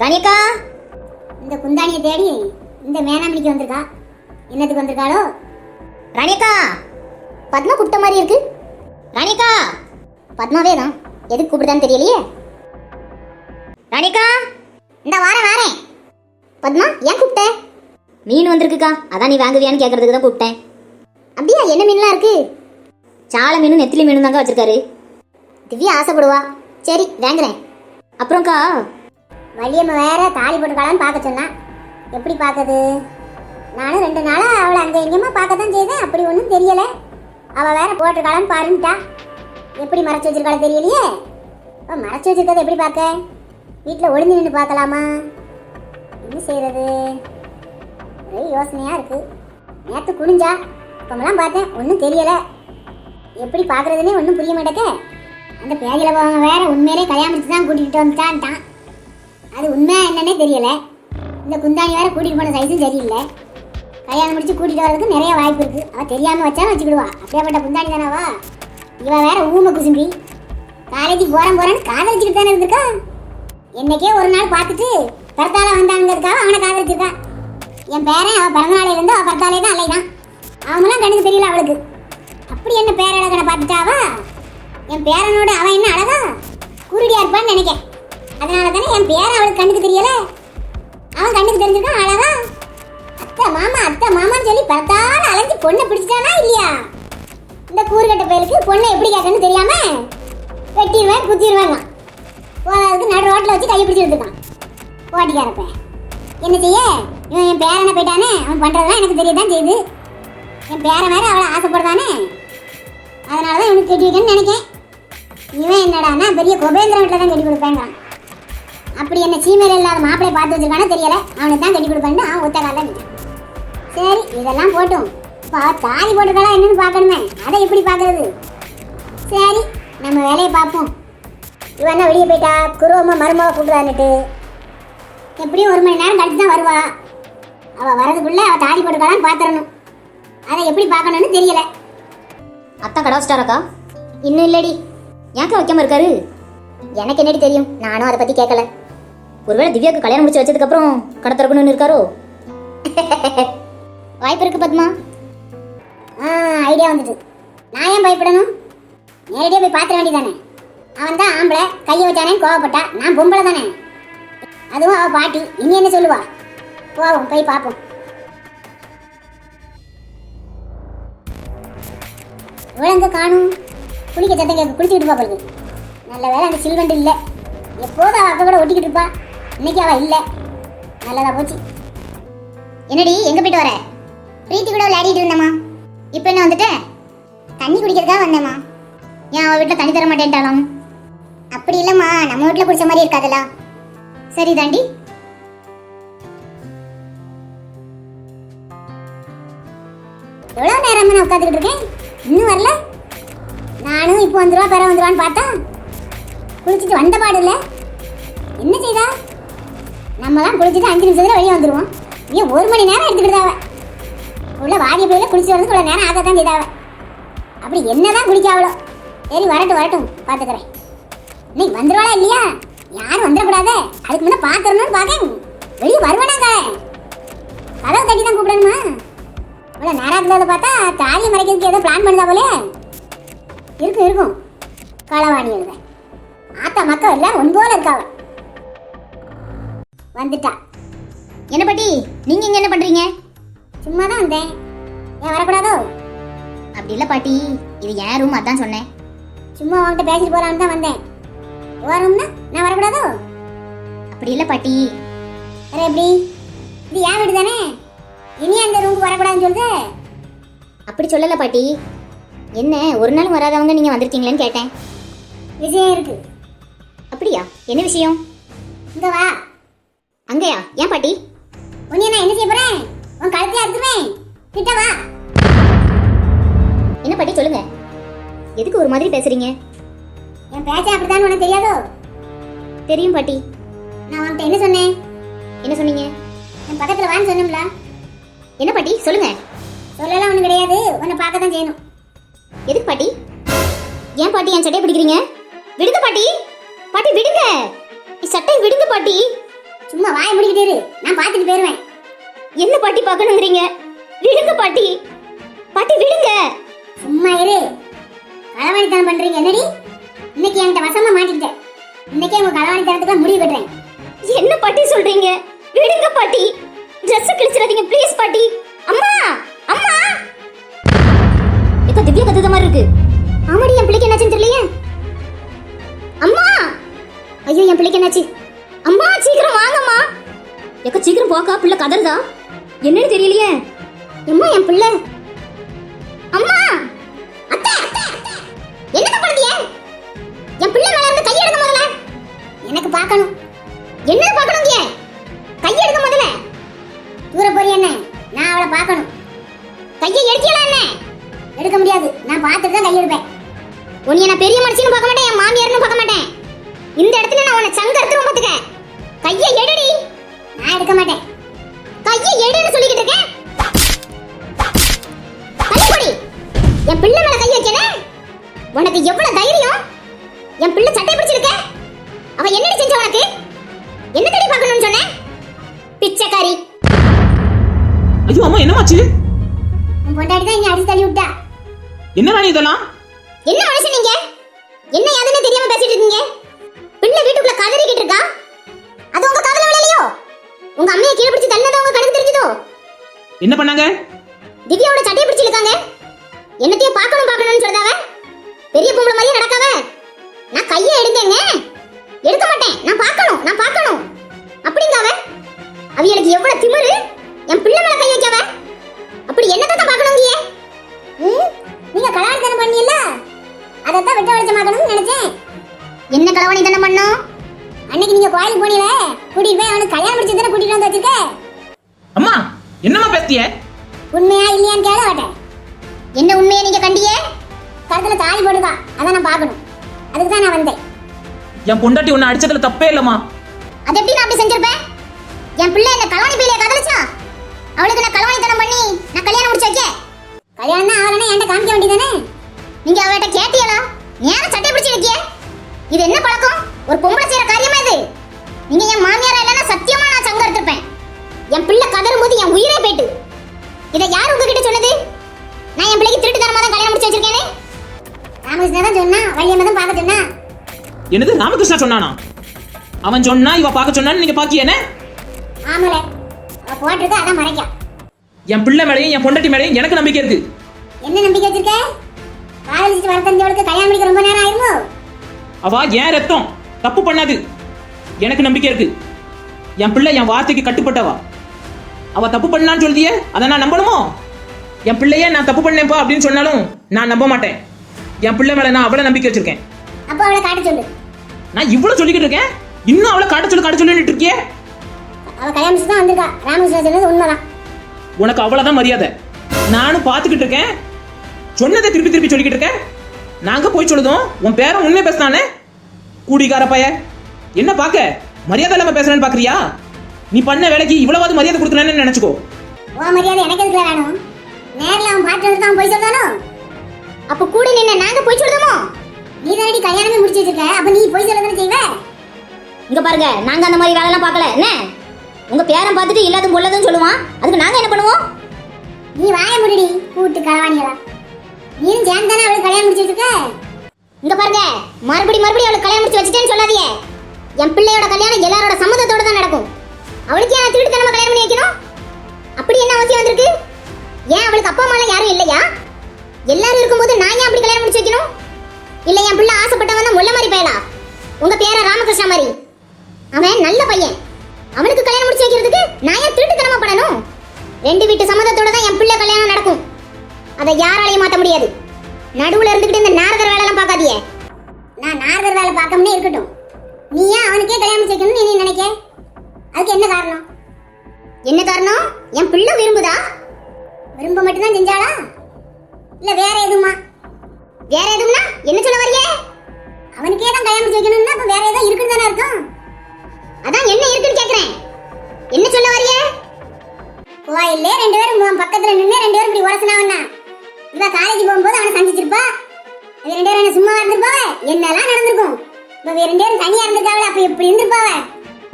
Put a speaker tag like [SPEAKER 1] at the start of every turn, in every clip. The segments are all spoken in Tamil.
[SPEAKER 1] ரணிகா
[SPEAKER 2] இந்த குந்தானியை தேடி இந்த மேனாமணிக்கு வந்திருக்கா. என்னத்துக்கு வந்திருக்காளோ?
[SPEAKER 1] ரணிகா பத்மா கூப்பிட்ட மாதிரி இருக்கு. ரணிகா பத்மாவே தான். எதுக்கு கூப்பிடுதான்னு தெரியலையே. ரணிகா இந்த வாரேன் வாரேன். பத்மா ஏன் கூப்பிட்ட? மீன் வந்திருக்குக்கா. அதான் நீ வாங்குவியான்னு கேட்கறதுக்கு தான் கூப்பிட்டேன். அப்படியா என்ன மீன்லாம் இருக்கு? சால மீனும் நெத்திலி மீனும் தாங்க வச்சிருக்காரு. திவ்யா ஆசைப்படுவா. சரி வாங்குறேன். அப்புறம்க்கா
[SPEAKER 2] வள்ளியம்மா வேற தாலி போட்டுக்கலான்னு பார்க்க சொன்னான் எப்படி பார்க்கறது? நானும் ரெண்டு நாளாக அவளை அங்கே எங்கேயுமா பார்க்க தான் செய்தேன். அப்படி ஒன்றும் தெரியலை. அவள் வேற போட்டிருக்காளான்னு பாருன்ட்டா. எப்படி மறைச்சி வச்சிருக்காளோ தெரியலையே. இப்போ மறைச்சி வச்சிருக்கதை எப்படி பார்க்க? வீட்டில் ஒளிஞ்சு நின்று பார்க்கலாமா? என்ன செய்கிறது ஒரே யோசனையாக இருக்குது நேற்று குனிஞ்சா இப்போமெல்லாம் பார்த்தேன் ஒன்றும் தெரியலை. எப்படி பார்க்குறதுனே ஒன்றும் புரிய மாட்டேக்க. அந்த பேஜில் போவாங்க வேற உண்மையிலே கல்யாணம் தான் கூட்டிகிட்டு வந்துட்டான்ட்டான். அது உண்மை என்னன்னே தெரியல. இந்த குந்தாணி வேற கூட்டிகிட்டு போன சைஸும் சரியில்லை. கல்யாணம் முடிச்சு கூட்டிட்டு வரதுக்கு நிறைய வாய்ப்பு இருக்கு. அவ தெரியாம வச்சாலும் வச்சுக்கிடுவா. அப்படியாப்பட்ட குந்தாணி தானவா இவ வேற ஊமை குசும்பி. காலேஜுக்கு போறேன் போகிறேன்னு காதலிச்சுட்டு தானே இருந்திருக்கா? என்னைக்கே ஒரு நாள் பார்த்துட்டு பிறத்தால வந்தாங்கிறதுக்காக அவனை காதலிச்சிருக்கா. என் பேரன் அவன் பிறந்தநாளையில இருந்து அவ பிறத்தாலே தான் அலைதான் அவங்களாம் கண்ணுக்கு தெரியல அவளுக்கு. அப்படி என்ன பேரழகனை பார்த்துட்டாவா என் பேரனோட அவன் என்ன அழகா? குருடியா இருப்பான்னு நினைக்க அதனால தானே என் பேர அவளுக்கு கண்ணுக்கு தெரியல? அவன் கண்ணுக்கு தெரிஞ்சிருக்கான் அழகா? அத்தை மாமா அத்தை மாமான்னு சொல்லி பரத்தால அலைஞ்சு பொண்ணை பிடிச்சிட்டானா இல்லையா? இந்த கூறுகட்ட பயலுக்கு பொண்ணை எப்படி கேட்கணும்னு தெரியாம வெட்டிடுவேன் குத்திடுவேங்க போதாதுக்கு நடு ரோட்டில் வச்சு கையை பிடிச்சி எடுத்துக்கான் ஓட்டிக்காரப்ப என்ன செய்ய? இவன் என் பேரனை போயிட்டானே அவன் பண்ணுறதெல்லாம் எனக்கு தெரியதான் செய்யுது என் பேரன் வேற அவளை ஆசைப்படுதானே? அதனால தான் இவனுக்கு கட்டி வைக்கணும்னு நினைக்கேன். இவன் என்னடானா பெரிய குபேந்திர வீட்டில் தான் கட்டி கொடுப்பேங்கிறான் அப்படி என்ன சீமையில் இல்லாத மாப்பிளைய பார்த்து வச்சிருக்கானோ தெரியல. அவனுக்கு தான் கட்டி கொடுப்பேன்னு அவன் ஒத்த காலில் சரி இதெல்லாம் போட்டும். இப்போ தாலி போட்டுக்கலாம் என்னன்னு பார்க்கணுமே. அதை எப்படி பார்க்கறது? சரி நம்ம வேலையை பார்ப்போம். இவன் வெளியே போயிட்டா? குருவம்மா மருமக கூப்பிடுவான்னுட்டு எப்படியும் ஒரு மணி நேரம் கழிச்சு தான் வருவா. அவள் வரதுக்குள்ளே அவள் தாலி போட்டுக்கலான்னு பார்த்துடணும் அதை எப்படி பார்க்கணும்னு தெரியல.
[SPEAKER 1] அத்தான் கடை வச்சிட்டாராக்கா? இன்னும் இல்லடி. ஏன்க்கா வைக்காம இருக்காரு? எனக்கு என்னடி தெரியும்? நானும் அதை பத்தி கேட்கல. ஒருவேளை திவ்யாவுக்கு கல்யாணம் முடிச்சு வச்சதுக்கு அப்புறம் கடை திறக்கணும்னு இருக்காரோ வாய்ப்பு இருக்கு பத்மா.
[SPEAKER 2] ஆ ஐடியா வந்துட்டு நான் ஏன் பயப்படணும்? நேரடியாக போய் பார்த்துட வேண்டியதானே அவன் தான் ஆம்பளை கையை வச்சானேன்னு கோவப்பட்டா நான் பொம்பளை தானே? அதுவும் அவள் பாட்டி இனி என்ன சொல்லுவா? போவோம் போய் பார்ப்போம். இவ்வளோ காணும்? குளிக்க சத்தம் கேட்க குளிச்சுக்கிட்டு இருப்பா நல்ல வேலை அந்த சில்வண்டு இல்லை. எப்போதும் அவள் அக்கா கூட ஒட்டிக்கிட்டு இருப்பா. இன்னைக்கு அவள் இல்லை? நல்லதா போச்சு.
[SPEAKER 1] என்னடி எங்க போயிட்டு வர? பிரீத்தி கூட விளையாடிட்டு இருந்தேம்மா. இப்போ என்ன வந்துட்ட? தண்ணி குடிக்கிறதுக்காக வந்தேம்மா. ஏன் அவ வீட்டில் தண்ணி தர மாட்டேன்ட்டாலும்? அப்படி இல்லைம்மா நம்ம வீட்டில் குடிச்ச மாதிரி இருக்காதுல்ல. சரி தாண்டி
[SPEAKER 2] எவ்வளோ நேரம் நான் உட்காந்துக்கிட்டு இருக்கேன்? இன்னும் வரல? நானும் இப்போ வந்துருவா பெற வந்துருவான்னு பார்த்தா குளிச்சுட்டு வந்த பாடு இல்லை. என்ன செய்தா? நம்மலாம் குளிச்சுட்டு அஞ்சு நிமிஷத்துல வெளியே வந்துடுவோம் ஏன் ஒரு மணி நேரம் எடுத்துக்கிட்டாவ உள்ள வாடி போயில குளிச்சு வரதுக்கு இவ்வளோ நேரம் ஆகத்தான் செய்தாவ. அப்படி என்னதான் குளிக்காவளோ. சரி வரட்டும் வரட்டும் பார்த்துக்கிறேன் இன்னைக்கு வந்துடுவாளா இல்லையா? யாரும் வந்துடக்கூடாதே. அதுக்கு முன்னே பார்த்துடணும்னு பார்க்கேன் வெளியே வருவானாங்க கதவு தட்டி தான் கூப்பிடணுமா இவ்வளோ நேரத்தில் பார்த்தா தாலியை மறைக்கிறதுக்கு ஏதோ பிளான் பண்ணுதா போலே இருக்கும் இருக்கும். களவாணி எழுத. ஆத்தா மக்கள் எல்லாம் ஒன்போல இருக்காவ. வந்துட்டா.
[SPEAKER 1] என்ன பாட்டி நீங்க இங்க என்ன பண்றீங்க?
[SPEAKER 2] சும்மா தான் வந்தேன். ஏன் வரக்கூடாதோ?
[SPEAKER 1] அப்படி இல்ல பாட்டி இது என் ரூம் அதான் சொன்னேன்.
[SPEAKER 2] சும்மா உன்கிட்ட பேசிட்டு போலான்னு தான் வந்தேன். வரணும்னா நான் வரக்கூடாதோ?
[SPEAKER 1] அப்படி இல்ல பாட்டி.
[SPEAKER 2] வேற எப்படி? இது ஏன் வீடு தானே? இனி அந்த ரூமுக்கு வரக்கூடாதுன்னு சொல்லுது
[SPEAKER 1] அப்படி சொல்லல பாட்டி. என்ன ஒரு நாள் வராதவங்க நீங்க வந்திருக்கீங்களேன்னு கேட்டேன்.
[SPEAKER 2] விஷயம் இருக்கு.
[SPEAKER 1] அப்படியா? என்ன விஷயம்?
[SPEAKER 2] இங்க வா.
[SPEAKER 1] அங்கயா? ஏன் பாட்டி?
[SPEAKER 2] உன்னைய நான் என்ன செய்ய போறேன்? உன் கழுத்துல அறுத்துவேன் கிட்ட வா.
[SPEAKER 1] என்ன பாட்டி சொல்லுங்க? எதுக்கு ஒரு மாதிரி பேசுறீங்க?
[SPEAKER 2] என் பேச்ச அப்படித்தான் உனக்கு தெரியாதோ?
[SPEAKER 1] தெரியும் பாட்டி.
[SPEAKER 2] நான் உன்கிட்ட என்ன சொன்னேன்?
[SPEAKER 1] என்ன சொன்னீங்க?
[SPEAKER 2] என் பக்கத்துல வான்னு சொன்னோம்ல
[SPEAKER 1] என்ன பாட்டி? சொல்லுங்க.
[SPEAKER 2] சொல்லலாம் ஒன்றும் கிடையாது. உன்னை பார்க்க தான் செய்யணும்.
[SPEAKER 1] எதுக்கு பாட்டி? ஏன் பாட்டி என் சட்டையை பிடிக்கிறீங்க? விடுங்க பாட்டி. பாட்டி விடுங்க. சட்டை விடுங்க பாட்டி.
[SPEAKER 2] சும்மா வாய முடிக்கிட்டு இரு. நான் பார்த்துட்டு போயிருவேன்.
[SPEAKER 1] என்ன பாட்டி பார்க்கணுங்கிறீங்க? விடுங்க பாட்டி. பாட்டி விடுங்க
[SPEAKER 2] சும்மா இரு. களவாணித்தனம் பண்றீங்க. என்னடி? இன்னைக்கு என்கிட்ட வசமா மாட்டிக்கிட்டேன் இன்னைக்கே உங்க களவாணித்தனத்துக்கு முடிவு கட்டுறேன்.
[SPEAKER 1] என்ன பாட்டி சொல்றீங்க? விடுங்க பாட்டி. ட்ரெஸ் கிழிச்சிடாதீங்க ப்ளீஸ் பாட்டி. அம்மா அம்மா. இப்ப திவ்யா கத்துத மாதிரி இருக்கு. ஆமாடி என் பிள்ளைக்கு என்னாச்சுன்னு தெரியலையே. அம்மா. ஐயோ என் பிள்ளைக்கு என்னாச்சு? அம்மா சீக்கிரம் வாங்கம்மா. எக்க சீக்கிரம் போக்கா பிள்ளை கதறுதா? என்னன்னு தெரியலையே. அம்மா என் பிள்ளை? அம்மா! அத்தை அத்தை, அத்தை. என்னங்க என் பிள்ளை மேல இருந்து கையெடுக்க முதல்ல.
[SPEAKER 2] எனக்கு பார்க்கணும்.
[SPEAKER 1] என்ன பார்க்கணுங்க கையெடுக்க முதல்ல.
[SPEAKER 2] தூர போறிய என்ன? நான் அவளை பார்க்கணும்.
[SPEAKER 1] கையை எடுக்கலாம் என்ன?
[SPEAKER 2] எடுக்க முடியாது. நான் பார்த்துட்டு தான் கையெடுப்பேன்.
[SPEAKER 1] உன்னை நான் பெரிய மனுஷனும் பார்க்க மாட்டேன் என் மாமியார்னு பார்க்க மாட்டேன். இந்த இடத்துல நான் உன்னை சங்க எடுத்துரும் பார்த்துக்க கையை எடுடி.
[SPEAKER 2] நான் எடுக்க மாட்டேன்.
[SPEAKER 1] கையை எடுன்னு சொல்லிக்கிட்டு இருக்கேன். கைப்படி என் பிள்ளை மேல கை வைக்கணும் உனக்கு எவ்வளவு தைரியம்? என் பிள்ளை சட்டை பிடிச்சிருக்க அவ என்னடி செஞ்ச உனக்கு? என்ன தேடி பார்க்கணும்னு சொன்னேன் பிச்சைக்காரி.
[SPEAKER 3] ஐயோ அம்மா என்னமாச்சு?
[SPEAKER 2] உன் பொண்டாட்டி தான் இங்க அடிச்சு தள்ளி விட்டா.
[SPEAKER 3] என்ன ராணி இதெல்லாம்?
[SPEAKER 1] என்ன மனுஷன் நீங்க? என்ன யாதுன்னு தெரியாம பேசிட்டு இருக்கீங்க? கதறிக்கிட்டு இருக்கா? அது உங்க காதுல விழலையோ? உங்க அம்மையை கீழே பிடிச்சு தள்ளது உங்க கணக்கு தெரிஞ்சதோ?
[SPEAKER 3] என்ன பண்ணாங்க?
[SPEAKER 1] திவ்யாவோட சட்டையை பிடிச்சு இழுக்காங்க. என்னத்தையும் பார்க்கணும் பார்க்கணும்னு சொல்றதாவ பெரிய பொம்பளை மாதிரியே நடக்காவ நான் கையை எடுங்கங்க எடுக்க மாட்டேன். நான் பார்க்கணும் நான் பார்க்கணும். அப்படிங்காவ அவியலுக்கு எவ்வளவு திமிரு. என் பிள்ளை மேல கை வைக்காவ அப்படி என்னதான் பார்க்கணுங்கியே
[SPEAKER 2] நீங்க கல்யாணத்தனம் பண்ணியல்ல? அதைத்தான் வெட்ட வெளிச்சமாக்கணும்னு நினைச்சேன்.
[SPEAKER 1] என்ன கலவணி தானே பண்ணோம்?
[SPEAKER 2] அன்னைக்கு நீங்க கோயிலுக்கு போனீல கூட்டிட்டு போய் அவனுக்கு கல்யாணம் முடிச்சு தானே கூட்டிட்டு வந்து வச்சிருக்க?
[SPEAKER 3] அம்மா என்னம்மா பேசிய
[SPEAKER 2] உண்மையா இல்லையான்னு கேள மாட்டேன்
[SPEAKER 1] என்ன உண்மையை நீங்க கண்டியே?
[SPEAKER 2] கருத்துல தாலி போடுதா? அதான் நான் பார்க்கணும். அதுக்கு தான் நான் வந்தேன்.
[SPEAKER 3] என் பொண்டாட்டி உன்னை அடிச்சதுல தப்பே இல்லம்மா.
[SPEAKER 1] அது எப்படி நான் அப்படி செஞ்சிருப்பேன் என் பிள்ளை என்ன கலவாணி பிள்ளைய கதலிச்சா? அவளுக்கு நான் கலவாணித்தனம் பண்ணி நான் கல்யாணம் முடிச்சு வைக்க?
[SPEAKER 2] கல்யாணம் தான் ஆகலன்னா என்கிட்ட காமிக்க வேண்டியதானே
[SPEAKER 1] நீங்க அவட்ட கேட்டியலா ஏன் சட்டை பிடிச்சு வைக்கிய? இது என்ன பழக்கம்? ஒரு பொம்பளை செய்யற நீங்க என் மாமியாரா இல்லைன்னா சத்தியமா நான் சங்கம் எடுத்திருப்பேன். என் பிள்ளை கதறும் போது என் உயிரே போயிட்டு. இதை யார் உங்ககிட்ட சொன்னது? நான் என் பிள்ளைக்கு திருட்டு தரமா தான் கல்யாணம் முடிச்சு வச்சிருக்கேனே.
[SPEAKER 2] ராமகிருஷ்ணா தான் சொன்னா வள்ளியம்மா தான் பார்க்க சொன்னா.
[SPEAKER 3] என்னது ராமகிருஷ்ணா சொன்னானா? அவன் சொன்னா இவ பார்க்க சொன்னான்னு நீங்க பாக்கியேனே
[SPEAKER 2] ஆமல. அவ போட்டிருக்க அதான் மறைக்கா.
[SPEAKER 3] என் பிள்ளை மேலையும் என் பொண்டாட்டி மேலையும் எனக்கு நம்பிக்கை இருக்கு.
[SPEAKER 2] என்ன நம்பிக்கை வச்சிருக்க? காதலிச்சு வர தெரிஞ்சவளுக்கு கல்யாணம் முடிக்க ரொம்ப நேரம் ஆயிருமோ?
[SPEAKER 3] அவ ஏன் ரத்தம்? தப்பு பண்ணாது. எனக்கு நம்பிக்கை இருக்கு. என் பிள்ளை என் வார்த்தைக்கு கட்டுப்பட்டவா? அவ தப்பு பண்ணான்னு சொல்லியே அதை நான் நம்பணுமோ? என் பிள்ளையே நான் தப்பு பண்ணேன்ப்பா அப்படின்னு சொன்னாலும் நான் நம்ப மாட்டேன். என் பிள்ளை மேல நான் அவ்வளவு நம்பிக்கை வச்சிருக்கேன்.
[SPEAKER 2] அப்போ அவளை காட்ட சொல்லு.
[SPEAKER 3] நான் இவ்வளவு சொல்லிக்கிட்டு இருக்கேன். இன்னும் அவளை காட்ட சொல்லு காட்ட சொல்லிட்டு இருக்கியே?
[SPEAKER 2] அவ கல்யாணம் தான் வந்திருக்கா. ராமகிருஷ்ணா சொன்னது உண்மைதான்.
[SPEAKER 3] உனக்கு அவ்வளவுதான் மரியாதை. நானும் பார்த்துக்கிட்டு இருக்கேன். சொன்னதை திருப்பி திருப்பி சொல்லிக்கிட்டு இருக்கேன். நாங்க போய் சொல்லுதோம். உன் பேரன் உண்மை பேசுனானே? கூடிக்கார பைய என்ன பார்க்க? மரியாதை இல்லாம பேசுறேன்னு பாக்குறியா நீ பண்ண வேலைக்கு இவ்வளவாவது மரியாதை கொடுக்கலன்னு நினைச்சுக்கோ?
[SPEAKER 2] உன் மரியாதை எனக்கு எதுக்குல வேணும்? நேர்ல அவன் பாட்டு வந்து அவன் போய் சொல்றானோ?
[SPEAKER 1] அப்ப கூட நின்ன நாங்க போய் சொல்லுதோமோ
[SPEAKER 2] நீ தானடி கல்யாணமே முடிச்சு வச்சிருக்க அப்ப நீ போய் சொல்ல தானே செய்வ?
[SPEAKER 1] இங்க பாருங்க நாங்க அந்த மாதிரி வேலைலாம் பார்க்கல. என்ன? உங்க பேரன் பார்த்துட்டு இல்லாதும் பொல்லதும் சொல்லுவான். அதுக்கு நாங்க என்ன பண்ணுவோம்?
[SPEAKER 2] நீ வாய முடிடி கூட்டு களவாணிகளா நீயும் தானே அவளுக்கு கல்யாணம் முடிச்சு வச்சிருக்க
[SPEAKER 1] இங்க பாருங்க மறுபடி மறுபடி அவளுக்கு கல்யாணம் முடிச்சு வச்சுட்டேன்னு சொல்லாதீங்க. என் பிள்ளையோட கல்யாணம் எல்லாரோட சம்மதத்தோட தான் நடக்கும். அவளுக்கு ஏன் திருட்டுத்தனமா கல்யாணம் பண்ணி வைக்கணும்? அப்படி என்ன அவசியம் வந்திருக்கு? ஏன் அவளுக்கு அப்பா அம்மா யாரும் இல்லையா? எல்லாரும் இருக்கும்போது நான் ஏன் அப்படி கல்யாணம் முடிச்சு வைக்கணும்? இல்லை என் பிள்ளை ஆசைப்பட்டவன் தான் முல்ல மாதிரி பயலா? உங்க பேர ராமகிருஷ்ணா மாதிரி. அவன் நல்ல பையன். அவனுக்கு கல்யாணம் முடிச்சு வைக்கிறதுக்கு நான் ஏன் திருட்டுத்தனமா பண்ணணும்? ரெண்டு வீட்டு சம்மதத்தோட தான் என் பிள்ளை கல்யாணம் நடக்கும். அதை யாராலையும் மாத்த முடியாது. நடுவுல இருந்துகிட்டு இந்த நாரதர் வேலைலாம் பார்க்காதியே.
[SPEAKER 2] நான் நாரதர் வேலை பார்க்கணும்னே இருக்கட்டும். நீ ஏன் அவனுக்கே கல்யாணம் செய்யணும்னு நீ நினைக்க? அதுக்கு என்ன காரணம்?
[SPEAKER 1] என்ன காரணம்? என் பிள்ளை விரும்புதா?
[SPEAKER 2] விரும்ப மட்டும்தான் செஞ்சாளா? இல்ல வேற எதுமா?
[SPEAKER 1] வேற எதுவும்னா என்ன சொல்ல வரியே
[SPEAKER 2] அவனுக்கே தான் கல்யாணம் செய்யணும்னா அப்ப வேற ஏதோ இருக்குன்னு தானே அர்த்தம்.
[SPEAKER 1] அதான் என்ன இருக்குன்னு கேக்குறேன். என்ன சொல்ல வரியே
[SPEAKER 2] கோயில்ல ரெண்டு பேரும் பக்கத்துல நின்று ரெண்டு பேரும் இப்படி உரசனாவண்ணா இவ காலேஜ் போகும்போது அவனை சந்திச்சிருப்பா. ரெண்டு பேரும் என்ன சும்மா இருந்திருப்பாவ? என்னெல்லாம் நடந்திருக்கும்? இப்ப ரெண்டு பேரும் தனியா இருந்திருக்காவல அப்ப எப்படி இருந்திருப்பாவ?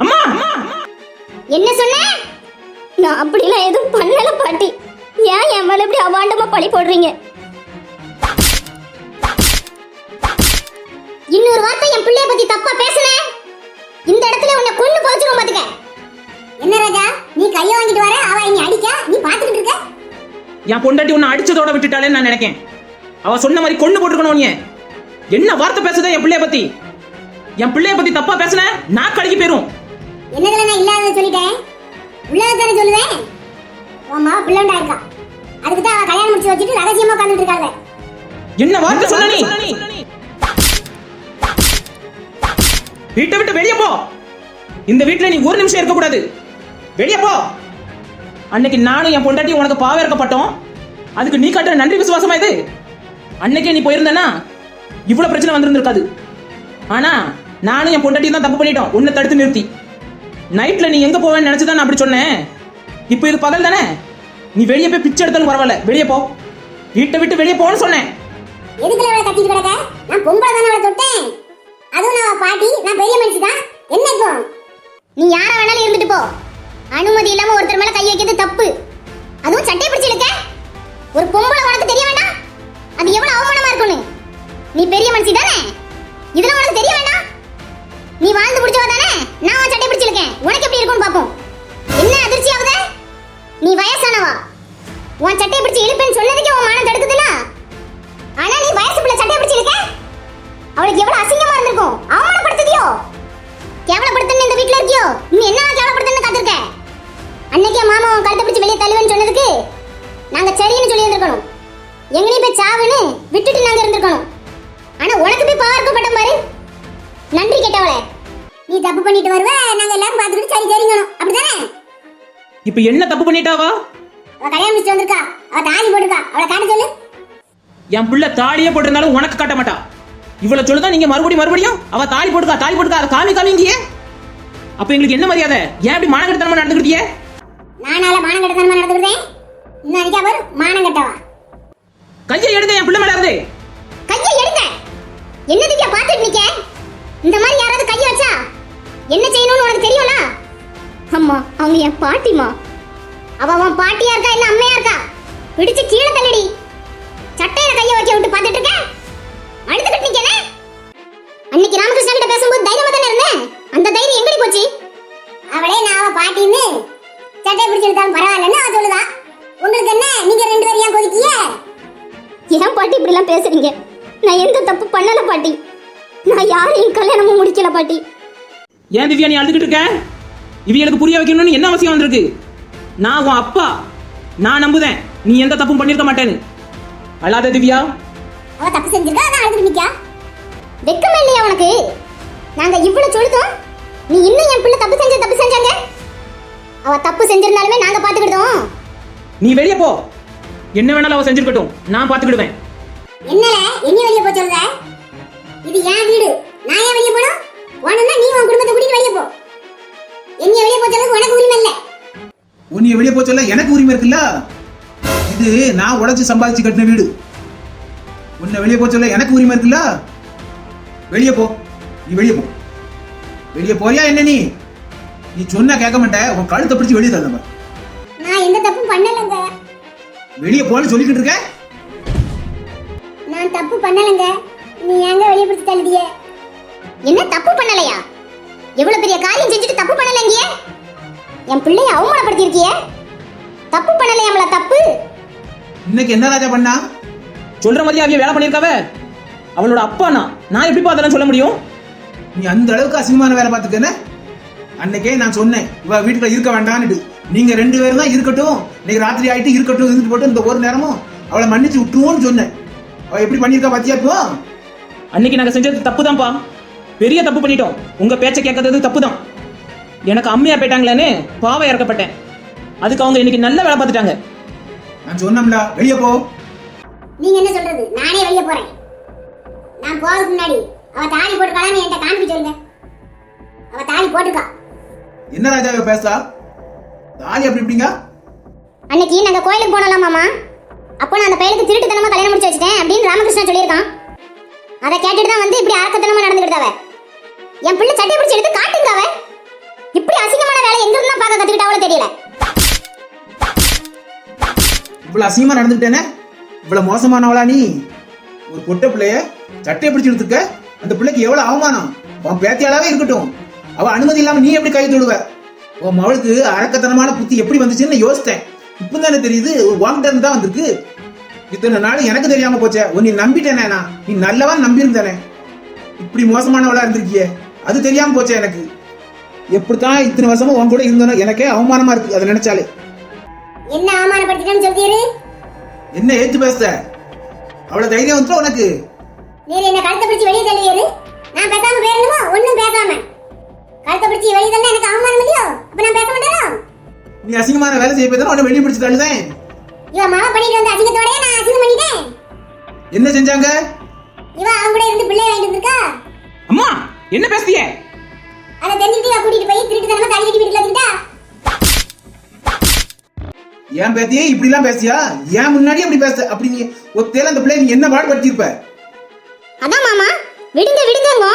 [SPEAKER 3] அம்மா!
[SPEAKER 1] என்ன சொன்ன? நான் அப்படிலாம் எதுவும் பண்ணல பாட்டி. ஏன் என் மேல இப்படி அவாண்டமா பழி போடுறீங்க? இன்னொரு வார்த்தை என் பிள்ளைய பத்தி தப்பா பேசுன? இந்த இடத்துல உன்னை கொண்டு போச்சிரும் பாத்துக்க.
[SPEAKER 2] என்ன ராஜா நீ கைய வாங்கிட்டு வர அவ நீ அடிக்க? நீ பாத்துக்கிட்டு இருக்க.
[SPEAKER 3] என் பொண்டாட்டி உன்னை அடிச்சதோட விட்டுட்டாளேன்னு நான் நினைக்கேன். அவ சொன்ன மாதிரி கொண்டு போட்டுருக்கணும் நீ. என்ன வார்த்தை பேசுத என் பிள்ளைய பத்தி? என் பிள்ளைய பத்தி தப்பா பேசுன? நான் கடைக்கு போயிரும்.
[SPEAKER 2] என்னதுல நான் இல்லாததை சொல்லிட்டேன்? உள்ளதானே சொல்லுவேன் உன் மாவ பிள்ளைண்டா இருக்கா. அதுக்கு தான் அவ கல்யாணம் முடிச்சு வச்சுட்டு ரகசியமா உட்காந்துட்டு இருக்காங்க
[SPEAKER 3] என்ன வார்த்தை சொன்ன நீ? வீட்டை விட்டு வெளியே போ. இந்த வீட்ல நீ ஒரு நிமிஷம் இருக்க கூடாது வெளியே போ. அன்னைக்கு நானும் என் பொண்டாட்டி உனக்கு பாவ இறக்கப்பட்டோம். அதுக்கு நீ காட்டுற நன்றி விசுவாசமா இது? அன்னைக்கே நீ போயிருந்தனா இவ்வளவு பிரச்சனை வந்திருந்திருக்காது. ஆனா நானும் என் பொண்டாட்டி தான் தப்பு பண்ணிட்டோம். உன்னை தடுத்து நிறுத்தி. நைட்ல நீ எங்க போவேன்னு நினைச்சு தான் நான் அப்படி சொன்னேன். இப்போ இது பகல் தானே? நீ வெளியே போய் பிச்சை எடுத்தாலும் பரவாயில்ல. வெளியே போ. வீட்டை விட்டு வெளியே போன்னு சொன்னேன்.
[SPEAKER 2] எதுக்குல அவளை கத்திட்டு கிடக்க? நான் பொம்பளை தானே அவளை தொட்டேன். அதுவும் நான் பாட்டி நான் பெரிய மனுஷி தான் என்ன இப்போ?
[SPEAKER 1] நீ யார வேணாலும் இருந்துட்டு போ. அனுமதி இல்லாம ஒருத்தர் மேல கை வைக்கிறது தப்பு. அதுவும் சட்டை பிடிச்சு இழுக்க? ஒரு பொம்பளை உனக்கு தெரிய வேண்டாம்? அது எவ்வளவு அவமானமா இருக்கும்னு. நீ பெரிய மனுஷி தானே? இதெல்லாம் உனக்கு தெரிய வேண்டாம்? நீ வாழ்ந்து பிடிச்சவ தானே? நான் உன் சட்டை பிடிச்சிருக்கேன் உனக்கு எப்படி இருக்கும்னு பாப்போம் என்ன அதிர்ச்சி ஆகுதே? நீ வயசானவா? உன் சட்டை பிடிச்சி இழுப்பேன்னு சொன்னதுக்கே உன் மானம் தடுக்குதுல ஆனா நீ வயசு பிள்ளை சட்டை பிடிச்சிருக்க அவளுக்கு எவ்வளவு அசிங்கமா இருந்திருக்கும். அவமானப்படுத்துதியோ? கேவலப்படுத்துன்னு இந்த வீட்டுல இருக்கியோ? நீ என்ன கேவலப்படுத்துன்னு காத்திருக்க? அன்னைக்கே மாமா உன் கழுத்தை பிடிச்சி வெளியே தள்ளுவேன்னு சொன்னதுக்கு நாங்க சரின்னு சொல்லி இருந்திருக்கணும் எங்கனையும் போய் சாவுன்னு விட்டுட்டு நாங்க இருந்திருக்கணும். ஆனா உனக்கு போய் பார்க்கப்பட்ட மாதிரி நன்றி கேட்டவளே.
[SPEAKER 2] நீ தப்பு பண்ணிட்டு வருவ நாங்க எல்லாரும் பாத்துக்கிட்டு சரி சரிங்கணும் அப்படிதானே
[SPEAKER 3] இப்போ என்ன தப்பு பண்ணிட்டாவா?
[SPEAKER 2] அவ கல்யாணம் முடிச்சு வந்திருக்கா. அவ தாலி போட்டிருக்கா. அவளை காட்ட சொல்லு.
[SPEAKER 3] என் பிள்ளை தாலியே போட்டிருந்தாலும் உனக்கு காட்ட மாட்டா. இவ்வளவு சொல்லுதான் நீங்க மறுபடியும் மறுபடியும்? அவ தாலி போட்டுக்கா தாலி போட்டுக்கா அதை காமி காமிங்கியே அப்ப எங்களுக்கு என்ன மரியாதை? ஏன் இப்படி மானகட்டத்தனமா நடந்துக்கிட்டியே
[SPEAKER 2] நானால மானம் கட்டத்தனமா நடந்துக்கிறேன் இன்னும் அடிக்கா பாரு மானம் கட்டவா?
[SPEAKER 3] கையை எடுங்க என் பிள்ளை மேல இருந்து.
[SPEAKER 1] கையை எடுங்க. என்னதுக்கு பார்த்துட்டு நிக்க? இந்த மாதிரி யாராவது கையை வச்சா என்ன செய்யணும்னு உனக்கு தெரியும்ல? அம்மா அவங்க என் பாட்டிமா அவ அவன் பாட்டியா இருக்கா இல்ல அம்மையா இருக்கா? பிடிச்சு கீழே தள்ளிடி. சட்டையில கையை வைக்க விட்டு பார்த்துட்டு இருக்க. அழுதுகிட்டு நிக்கல அன்னைக்கு ராமகிருஷ்ணா கிட்ட பேசும்போது தைரியமா தானே இருந்தேன் அந்த தைரியம் எங்கடி போச்சு?
[SPEAKER 2] அவளே நான் அவ பாட்டின்னு சட்டை பிடிச்சிருந்தாலும் பரவாயில்லன்னு அவ சொல்லுதா. உங்களுக்கு என்ன? நீங்க ரெண்டு பேரும் ஏன் கொதிக்கிய
[SPEAKER 1] ஏன் பாட்டி இப்படிலாம் பேசுறீங்க? நான் எந்த தப்பு பண்ணல பாட்டி. நான் யாரையும் கல்யாணமும் முடிக்கல பாட்டி.
[SPEAKER 3] ஏன் திவ்யா நீ அழுதுகிட்டு இருக்க? இவங்களுக்கு புரிய வைக்கணும்னு என்ன அவசியம் வந்திருக்கு? நான் உன் அப்பா. நான் நம்புதேன். நீ எந்த தப்பும் பண்ணிருக்க மாட்டேன்னு. அழாத திவ்யா.
[SPEAKER 2] அவ தப்பு செஞ்சிருக்கா அதான் அழுது நிக்கா
[SPEAKER 1] வெக்கமே இல்லையா உனக்கு? நாங்க இவ்வளவு சொல்லுதோம் நீ இன்னும் என் பிள்ளை தப்பு செஞ்ச தப்பு செஞ்சாங்க? அவ தப்பு செஞ்சிருந்தாலுமே நாங்க பாத்துக்கிட்டோம்
[SPEAKER 3] நீ வெளியே போ. என்ன வேணாலும் அவ செஞ்சிருக்கட்டும். நான் பாத்துக்கிடுவேன்
[SPEAKER 2] என்னல? என்ன வெளிய போ சொல்ற? இது என் வீடு. நான் ஏன் வெளிய போணும் போனோம்னா நீ உன் குடும்பத்தை கூட்டிட்டு வெளிய போ. என்ன வெளிய போ சொல்றது உனக்கு உரிமை இல்ல.
[SPEAKER 4] உன்னைய வெளியே போக சொல்ல எனக்கு உரிமை இருக்குல்ல? இது நான் உழைச்சு சம்பாதிச்சு கட்டின வீடு. உன்னை வெளியே போக சொல்ல எனக்கு உரிமை இருக்குல்ல? வெளியே போ. நீ வெளியே போ. வெளியே போறியா என்ன நீ? நீ சொன்னா கேட்க மாட்ட உன் கழுத்தை பிடிச்சு வெளியே தள்ள
[SPEAKER 2] நான் எந்த தப்பும் பண்ணலங்க.
[SPEAKER 4] வெளியே போன்னு சொல்லிக்கிட்டு இருக்க?
[SPEAKER 2] நான் தப்பு பண்ணலங்க. நீ எங்க வெளிய பிடிச்சு தள்ளிடியே
[SPEAKER 1] என்ன தப்பு பண்ணலையா? எவ்வளவு பெரிய காரியம் செஞ்சுட்டு தப்பு பண்ணலங்கிய? என் பிள்ளைய அவமானப்படுத்தியிருக்கிய? தப்பு பண்ணலையாமல தப்பு?
[SPEAKER 4] இன்னைக்கு என்ன ராஜா பண்ணா?
[SPEAKER 3] சொல்ற மாதிரி அவிய வேலை பண்ணிருக்காவ அவளோட அப்பா நான் நான் எப்படி பார்த்தலாம் சொல்ல முடியும்?
[SPEAKER 4] நீ அந்த அளவுக்கு அசிங்கமான வேலை பார்த்துக்கன அன்னைக்கே நான் சொன்னேன் இவ வீட்டுல இருக்க வேண்டாம்னுட்டு. நீங்க ரெண்டு பேரும் தான் இருக்கட்டும். இன்னைக்கு ராத்திரி ஆயிட்டு இருக்கட்டும் இருந்துட்டு போட்டு இந்த ஒரு நேரமும் அவளை மன்னிச்சு விட்டுருவோன்னு சொன்னேன். அவ எப்படி பண்ணியிருக்கா பாத்தியா இப்போ?
[SPEAKER 3] அன்னைக்கு நாங்க செஞ்சது தப்பு தான்ப்பா பெரிய தப்பு பண்ணிட்டோம். உங்க பேச்சை கேட்கறது தப்பு தான் எனக்கு அம்மையா போயிட்டாங்களேன்னு பாவை இறக்கப்பட்டேன். அதுக்கு அவங்க இன்னைக்கு நல்ல வேலை பார்த்துட்டாங்க.
[SPEAKER 4] நான் சொன்னோம்ல வெளியே போ.
[SPEAKER 2] நீங்க என்ன சொல்றது? நானே வெளிய போறேன். நான் போறதுக்கு முன்னாடி அவ தாலி போட்டுக்கலாம்னு என்கிட்ட காண்பி சொல்லுங்க. அவ தாலி போட்டுக்கா.
[SPEAKER 4] என்ன ராஜா இவ பேசா தாலி அப்படி இப்படிங்க?
[SPEAKER 1] அன்னைக்கு நாங்க கோயிலுக்கு போனோம்ல மாமா. அப்போ நான் அந்த பையனுக்கு திருட்டுத்தனமா கல்யாணம் முடிச்சு வச்சிட்டேன் அப்படின்னு ராமகிருஷ்ணா சொல்லியிருக்கான். அதை கேட்டுட்டு தான் வந்து இப்படி அரக்கத்தனமா நடந்துக்கிட்டாவ என் பிள்ளை சட்டை பிடிச்சி எடுத்து காட்டுங்க அவ. இப்படி அசிங்கமான
[SPEAKER 2] வேலை எங்க இருந்தா பார்க்க கத்துக்கிட்டாவளோ தெரியல.
[SPEAKER 4] இவ்வளவு அசிங்கமா நடந்துக்கிட்டேனே? இவ்வளவு மோசமானவளா நீ? ஒரு பொட்ட பிள்ளைய சட்டையை பிடிச்சி எடுத்துக்க? அந்த பிள்ளைக்கு எவ்வளவு அவமானம்? உன் பேத்தியாளாவே இருக்கட்டும். அவ அனுமதி இல்லாம நீ எப்படி கை தொடுவ? உன் மவளுக்கு அரக்கத்தனமான புத்தி எப்படி வந்துச்சுன்னு யோசித்தேன். இப்போ தானே தெரியுது ஒரு வாங்கிட்டு தான் வந்திருக்கு. இத்தனை நாள் எனக்கு தெரியாம போச்சே. உன்னை நம்பிட்டேனே நான். நீ நல்லவன் நம்பியிருந்தானே. இப்படி மோசமானவளா இருந்திருக்கியே. அது தெரியாம போச்சே எனக்கு. எப்படித்தான் இத்தனை வருஷமா உன் கூட இருந்தனோ எனக்கே அவமானமா இருக்கு அதை நினைச்சாலே.
[SPEAKER 2] என்ன அவமானப்படுத்திட்டேன்னு சொல்றீரு?
[SPEAKER 4] என்ன ஏத்து பேசுற அவ்வளவு தைரியம் வந்துட்டு உனக்கு?
[SPEAKER 2] நீர் என்ன கழுத்தை பிடிச்சி வெளியே தள்ளுவீரு? நான் பேசாம போயிடணுமோ ஒண்ணும் பேசாம. கழுத்தை பிடிச்சி வெளியே தள்ள எனக்கு அவமானம் இல்லையோ? அப்ப நான் பேச மாட்டேனோ?
[SPEAKER 4] நீ அசிங்கமான வேலை செய்ய போய் உன்னை வெளியே பிடிச்சு தள்ளுதேன்.
[SPEAKER 2] இவ மாவ பண்ணிட்டு வந்த அசிங்கத்தோடய நான் அசிங்கம் பண்ணிட்டேன்.
[SPEAKER 4] என்ன செஞ்சாங்க?
[SPEAKER 2] இவ அவங்க கூட இருந்து பிள்ளை வாங்கிட்டு வந்திருக்கா?
[SPEAKER 3] அம்மா என்ன பேசுறிய?
[SPEAKER 2] அதை தெரிஞ்சுட்டு இவ கூட்டிட்டு போய் திருட்டு தனமா தள்ளி கட்டி வீட்டுல வச்சுக்கிட்டா?
[SPEAKER 4] ஏன் பேத்தியே இப்படி எல்லாம் பேசியா? ஏன் முன்னாடி அப்படி பேச அப்படி நீ ஒத்தையில அந்த பிள்ளை நீ என்ன பாடுபடுத்திருப்ப
[SPEAKER 1] அதான் மாமா விடுங்க விடுங்கங்க.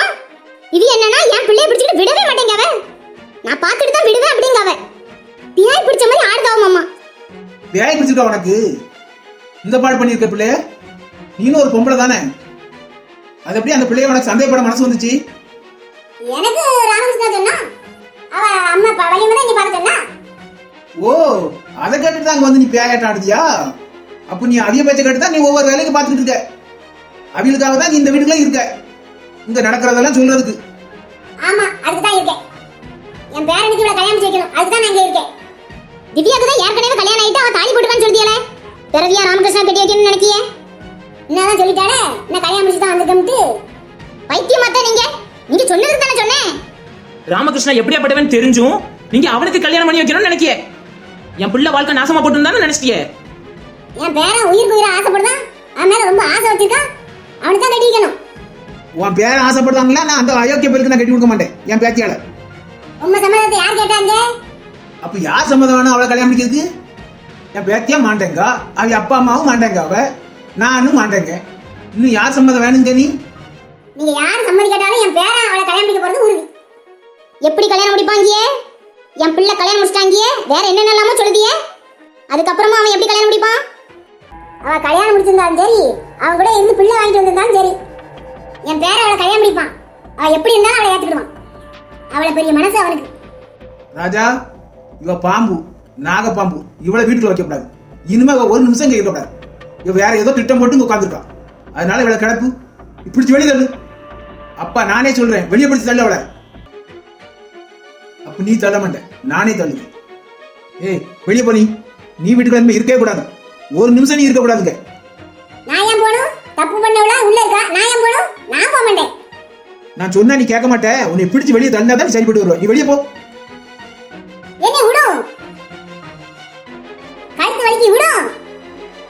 [SPEAKER 1] இது என்னன்னா என் பிள்ளைய பிடிச்சிட்டு விடவே மாட்டேங்க அவ. நான் பார்த்துட்டு தான் விடுவேன் அப்படிங்க அவ. பியாய் பிடிச்ச மாதிரி ஆடுதாவ மாமா.
[SPEAKER 4] வேலை பிடிச்சிருக்கா உனக்கு. இந்த பாடு பண்ணியிருக்க பிள்ளைய நீனும் ஒரு பொம்பளை தானே? அது எப்படி அந்த பிள்ளைய உனக்கு சந்தேகப்பட மனசு வந்துச்சு?
[SPEAKER 2] எனக்கு ராமகிருஷ்ணா சொன்னா அவ அம்மா ப- வழியம்மா தான் இங்க பார்க்க சொன்னா?
[SPEAKER 4] ஓ அதை கேட்டுட்டு தான் அங்க வந்து நீ பேயாட்டம் ஆடுதியா? அப்ப நீ அதிக பேச்ச கேட்டு தான் நீ ஒவ்வொரு வேலைக்கு பார்த்துட்டு இருக்க. அவங்களுக்காக தான் நீ இந்த வீட்டுக்குள்ள இருக்க. இங்க நடக்கிறதெல்லாம் சொல்றதுக்கு.
[SPEAKER 2] ஆமா அதுக்கு தான் இருக்கேன். என் பேரனுக்கு இவளை கல்யாணம் செய்யணும் அதுக்கு தான் நான் இங்க இருக்கேன்.
[SPEAKER 1] திவ்யாக்கு தான் ஏற்கனவே கல்யாணம் ஆயிட்டு அவ தாலி போட்டுக்கான்னு சொல்லியல பிறவியா ராமகிருஷ்ணா கட்டி வைக்கணும்னு நினைக்கிய?
[SPEAKER 2] என்னதான் சொல்லிட்டாளே நான் கல்யாணம் முடிச்சு தான் வந்திருக்கேன்ட்டு
[SPEAKER 1] பைத்தியமா தான் நீங்க. நீங்க சொன்னதுக்கு தானே சொன்னேன்.
[SPEAKER 3] ராமகிருஷ்ணா எப்படியாப்பட்டவன் தெரிஞ்சும் நீங்க அவனுக்கு கல்யாணம் பண்ணி வைக்கணும்னு நினைக்கிய. என் பிள்ளை வாழ்க்கை நாசமா போட்டு நினைச்சிட்டியே.
[SPEAKER 2] என் பேரன் உயிருக்கு உயிரை ஆசைப்படுதான் அவன் மேல ரொம்ப ஆசை வச்சிருக்கான் அவனுக்கு தான் கட்டி வைக்கணும்.
[SPEAKER 4] உன் பேர ஆசைப்படுறாங்களா நான் அந்த அயோக்கிய பேருக்கு நான் கட்டி கொடுக்க மாட்டேன். என் பேத்தியால.
[SPEAKER 2] உங்க சம்மதத்தை யார் கேட்டாங்க?
[SPEAKER 4] அப்ப யார் சம்மதம் வேணும் அவளை கல்யாணம் பண்ணிக்கிறதுக்கு? என் பேத்தியா மாட்டேங்க அவ அப்பா அம்மாவும் மாட்டேங்க அவ? நானும் மாட்டேங்க இன்னும் யார் சம்மதம் வேணுங்க நீ?
[SPEAKER 2] நீங்க யார் சம்மதி கேட்டாலும் என் பேரன் அவளை கல்யாணம் பண்ணிக்க போறது உறுதி.
[SPEAKER 1] எப்படி கல்யாணம் முடிப்பாங்கியே? என் பிள்ளை கல்யாணம் முடிச்சிட்டாங்கியே? வேற என்னென்னலாமோ சொல்லுதியே? அதுக்கப்புறமா அவன் எப்படி கல்யாணம் முடிப்பான்?
[SPEAKER 2] அவ கல்யாணம் முடிச்சிருந்தாலும் சரி அவன் கூட இருந்து பிள்ளை வாங்கிட்டு வந்திருந்தாலும் சரி. என் பேரன் அவளை கல்யாணம் முடிப்பான். அவ எப்படி இருந்தாலும் அவளை ஏத்துக்கிடுவான். அவளை பெரிய மனசு அவனுக்கு.
[SPEAKER 4] ராஜா இவ பாம்பு நாக பாம்பு இவளை வீட்டுக்குள்ள வைக்கக்கூடாது இனிமே ஒரு நிமிஷம் இங்க இருக்கக்கூடாது. இவ வேற ஏதோ திட்டம் போட்டு இங்க உட்காந்துருக்கா அதனால இவளை கிடப்பு. பிடிச்சி வெளியே தள்ளு. அப்பா நானே சொல்றேன். வெளியே பிடிச்சி தள்ள அவளை. அப்ப நீ தள்ள மாட்டேன் நானே தள்ளுவேன். ஏய் வெளியே போ நீ. வீட்டுக்குள்ள இருக்கவே கூடாது. ஒரு நிமிஷம் நீ இருக்க கூடாதுங்க.
[SPEAKER 2] நான் ஏன் தப்பு பண்ணவளா உள்ள இருக்கா? நான் ஏன் நான் போக மாட்டேன்.
[SPEAKER 4] நான் சொன்னா நீ கேட்க மாட்டேன் உன்னை பிடிச்சி வெளியே தள்ளா தான் சரிப்பட்டு வருவ. நீ வெளியே போ.